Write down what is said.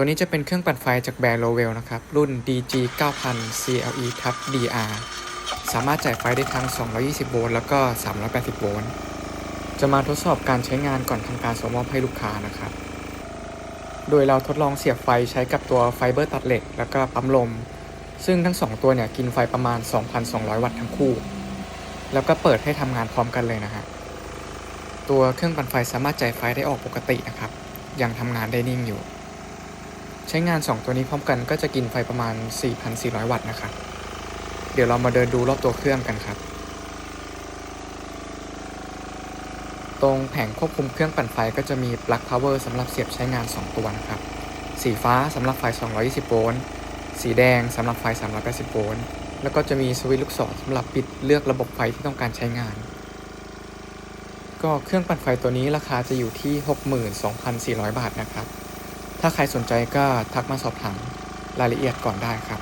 ตัวนี้จะเป็นเครื่องปั่นไฟจากแบรนด์โลเวลนะครับ รุ่น DG 9000 CLE ทับ DR สามารถจ่ายไฟได้ทั้ง 220 โวลต์แล้วก็ 380 โวลต์ จะมาทดสอบการใช้งานก่อนทำการส่งมอบให้ลูกค้านะครับ โดยเราทดลองเสียบไฟใช้กับตัวไฟเบอร์ตัดเหล็ก แล้วก็ปั๊มลม ซึ่งทั้ง 2 ตัวเนี่ยกินไฟประมาณ 2,200 วัตต์ทั้งคู่ แล้วก็เปิดให้ทำงานพร้อมกันเลยนะฮะ ตัวเครื่องปั่นไฟสามารถจ่ายไฟได้ออกปกตินะครับ ยังทำงานได้นิ่งอยู่ ใช้งาน 2 ตัวนี้พร้อมกันก็จะกินไฟประมาณ 4,400 วัตต์นะครับ เดี๋ยวเรามาเดินดูรอบตัวเครื่องกันครับ ตรงแผงควบคุมเครื่องปั่นไฟก็จะมีปลั๊กพาวเวอร์สำหรับเสียบใช้งาน 2 ตัวนะครับ สีฟ้าสำหรับไฟ 220 โวลต์ สีแดงสำหรับไฟ 380 โวลต์ แล้วก็จะมีสวิตช์ลูกศรสำหรับปิดเลือกระบบไฟที่ต้องการใช้งาน ก็เครื่องปั่นไฟตัวนี้ราคาจะอยู่ที่ 62,400 บาทนะครับ ถ้าใครสนใจก็ทักมาสอบถามรายละเอียดก่อนได้ครับ